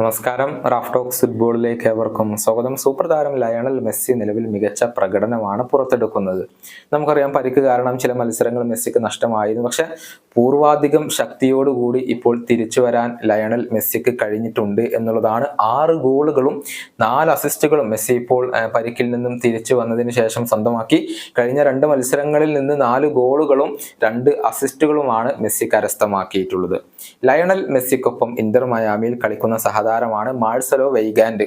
നമസ്കാരം. Raf talks ഫുട്ബോളിലേക്ക് ഏവർക്കും സ്വാഗതം. സൂപ്പർ താരം ലയണൽ മെസ്സി നിലവിൽ മികച്ച പ്രകടനമാണ് പുറത്തെടുക്കുന്നത്. നമുക്കറിയാം പരിക്ക് കാരണം ചില മത്സരങ്ങൾ മെസ്സിക്ക് നഷ്ടമായിരുന്നു. പക്ഷെ പൂർവാധികം ശക്തിയോടുകൂടി ഇപ്പോൾ തിരിച്ചു വരാൻ ലയണൽ മെസ്സിക്ക് കഴിഞ്ഞിട്ടുണ്ട് എന്നുള്ളതാണ് ആറ് ഗോളുകളും നാല് അസിസ്റ്റുകളും മെസ്സി ഇപ്പോൾ പരിക്കിൽ നിന്നും തിരിച്ചു വന്നതിന് ശേഷം സ്വന്തമാക്കി. കഴിഞ്ഞ രണ്ട് മത്സരങ്ങളിൽ നിന്ന് നാല് ഗോളുകളും രണ്ട് അസിസ്റ്റുകളുമാണ് മെസ്സി കരസ്ഥമാക്കിയിട്ടുള്ളത്. ലയണൽ മെസ്സിക്കൊപ്പം ഇന്റർ മയാമിയിൽ കളിക്കുന്ന സഹതാരമാണ് മാഴ്സലോ വൈഗാൻഡ്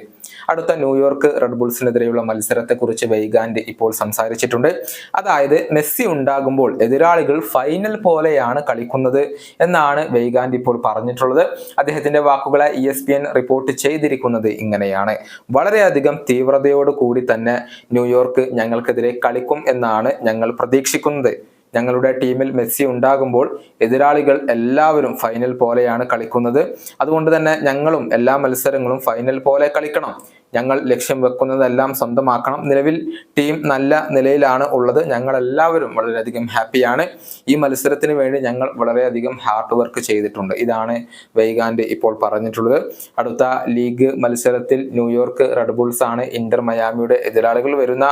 അടുത്ത ന്യൂയോർക്ക് റെഡ് ബുൾസിനെതിരെയുള്ള മത്സരത്തെക്കുറിച്ച് വൈഗാൻഡ് ഇപ്പോൾ സംസാരിച്ചിട്ടുണ്ട്. അതായത് മെസ്സി ഉണ്ടാകുമ്പോൾ എതിരാളികൾ ഫൈനൽ പോലെയാണ് കളിക്കുന്നത് എന്നാണ് വൈഗാൻഡ് ഇപ്പോൾ പറഞ്ഞിട്ടുള്ളത്. അദ്ദേഹത്തിന്റെ വാക്കുകളെ E S P N report ചെയ്തിരിക്കുന്നത് ഇങ്ങനെയാണ്. വളരെയധികം തീവ്രതയോട് കൂടി തന്നെ ന്യൂയോർക്ക് ഞങ്ങൾക്കെതിരെ കളിക്കും എന്നാണ് ഞങ്ങൾ പ്രതീക്ഷിക്കുന്നത്. ഞങ്ങളുടെ ടീമിൽ മെസ്സി ഉണ്ടാകുമ്പോൾ എതിരാളികൾ എല്ലാവരും ഫൈനൽ പോലെയാണ് കളിക്കുന്നത്. അതുകൊണ്ട് തന്നെ ഞങ്ങളും എല്ലാ മത്സരങ്ങളും ഫൈനൽ പോലെ കളിക്കണം. ഞങ്ങൾ ലക്ഷ്യം വെക്കുന്നതെല്ലാം സ്വന്തമാക്കണം. നിലവിൽ ടീം നല്ല നിലയിലാണ് ഉള്ളത്. ഞങ്ങൾ എല്ലാവരും വളരെയധികം ഹാപ്പിയാണ് ഈ മത്സരത്തിന് വേണ്ടി ഞങ്ങൾ വളരെയധികം ഹാർഡ് വർക്ക് ചെയ്തിട്ടുണ്ട്. ഇതാണ് വൈഗാൻഡ് ഇപ്പോൾ പറഞ്ഞിട്ടുള്ളത്. അടുത്ത ലീഗ് മത്സരത്തിൽ ന്യൂയോർക്ക് റെഡ് ബുൾസ് ആണ് ഇന്റർ മയാമിയുടെ എതിരാളികൾ വരുന്ന.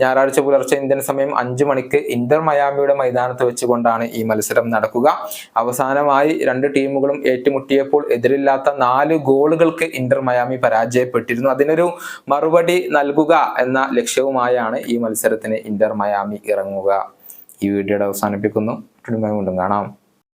ഞായറാഴ്ച പുലർച്ചെ ഇന്ത്യൻ സമയം അഞ്ചു മണിക്ക് ഇന്റർ മയാമിയുടെ മൈതാനത്ത് വെച്ചുകൊണ്ടാണ് ഈ മത്സരം നടക്കുക. അവസാനമായി രണ്ട് ടീമുകളും ഏറ്റുമുട്ടിയപ്പോൾ എതിരില്ലാത്ത നാല് ഗോളുകൾക്ക് ഇന്റർ മയാമി പരാജയപ്പെട്ടിരുന്നു. അതിനൊരു മറുപടി നൽകുക എന്ന ലക്ഷ്യവുമായാണ് ഈ മത്സരത്തിന് ഇന്റർ മയാമി ഇറങ്ങുക. ഈ വീഡിയോയുടെ അവസാനിപ്പിക്കുന്നു. വീണ്ടും കാണാം.